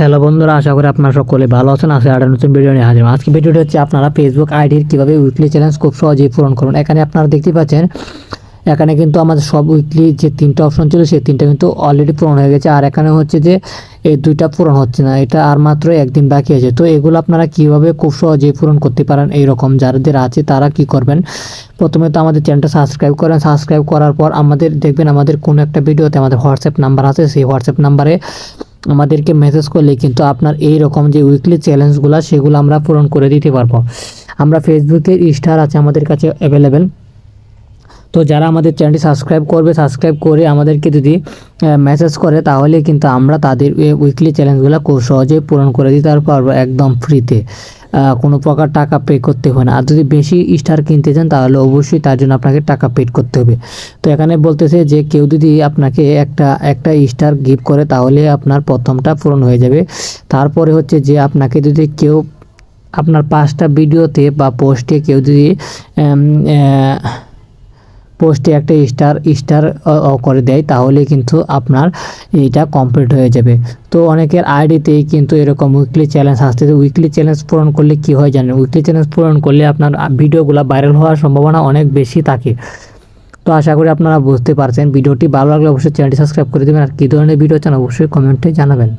Hello বন্ধুরা, আশা করি আপনারা সকলে ভালো আছেন। আশা একটা নতুন ভিডিও নিয়ে হাজির। আজকে ভিডিওটি হচ্ছে আপনারা ফেসবুক আইডির কীভাবে উইকলি চ্যালেঞ্জ খুব সহজেই পূরণ করুন। এখানে আপনারা দেখতে পাচ্ছেন, এখানে কিন্তু আমাদের সব উইকলি যে তিনটা অপশন ছিল, সেই তিনটা কিন্তু অলরেডি পূরণ হয়ে গেছে। আর এখানে হচ্ছে যে, এই দুইটা পূরণ হচ্ছে না, এটা আর মাত্র একদিন বাকি আছে। তো এগুলো আপনারা কীভাবে খুব সহজেই পূরণ করতে পারেন এইরকম? যাদের আছে, তারা কি করবেন? প্রথমে তো আমাদের চ্যানেলটা সাবস্ক্রাইব করেন। সাবস্ক্রাইব করার পর আমাদের, দেখবেন আমাদের কোনো একটা ভিডিওতে আমাদের হোয়াটসঅ্যাপ নাম্বার আছে। সেই হোয়াটসঅ্যাপ নাম্বারে আমাদেরকে মেসেজ করলে কিন্তু আপনার এই রকম যে উইকলি চ্যালেঞ্জগুলো সেগুলো আমরা পূরণ করে দিতে পারব। আমরা ফেসবুকে স্টার আছে আমাদের কাছে অ্যাভেলেবেল তো যারা আমাদের চ্যানেলটি সাবস্ক্রাইব করবে সাবস্ক্রাইব করে আমাদেরকে যদি মেসেজ করে, তাহলে কিন্তু আমরা তাদের উইকলি চ্যালেঞ্জগুলো খুব সহজেই পূরণ করে দিতে পারব একদম ফ্রিতে কোনো প্রকার টাকা পে করতে হবে না। আর যদি বেশি স্টার কিনতে চান, তাহলে অবশ্যই তার জন্য আপনাকে টাকা পেড করতে হবে। তো এখানে বলতেছে যে, কেউ যদি আপনাকে একটা একটা স্টার গিফট করে, তাহলে আপনার প্রথমটা পূরণ হয়ে যাবে। তারপরে হচ্ছে যে, আপনাকে যদি কেউ, আপনার পাঁচটা ভিডিওতে বা পোস্টে কেউ যদি পোস্টে একটা স্টার স্টার করে দেয়, তাহলে কিন্তু আপনার এইটা কমপ্লিট হয়ে যাবে। তো অনেকের আইডিতেই কিন্তু এরকম উইকলি চ্যালেঞ্জ আসতেছে উইকলি চ্যালেঞ্জ পূরণ করলে কি হয় জানেন? উইকলি চ্যালেঞ্জ পূরণ করলে আপনার ভিডিওগুলো ভাইরাল হওয়ার সম্ভাবনা অনেক বেশি থাকে। তো আশা করি আপনারা বুঝতে পারছেন। ভিডিওটি ভালো লাগলে অবশ্যই চ্যানেলটি সাবস্ক্রাইব করে দেবেন। আর কী ধরনের ভিডিও চান অবশ্যই কমেন্টে জানাবেন।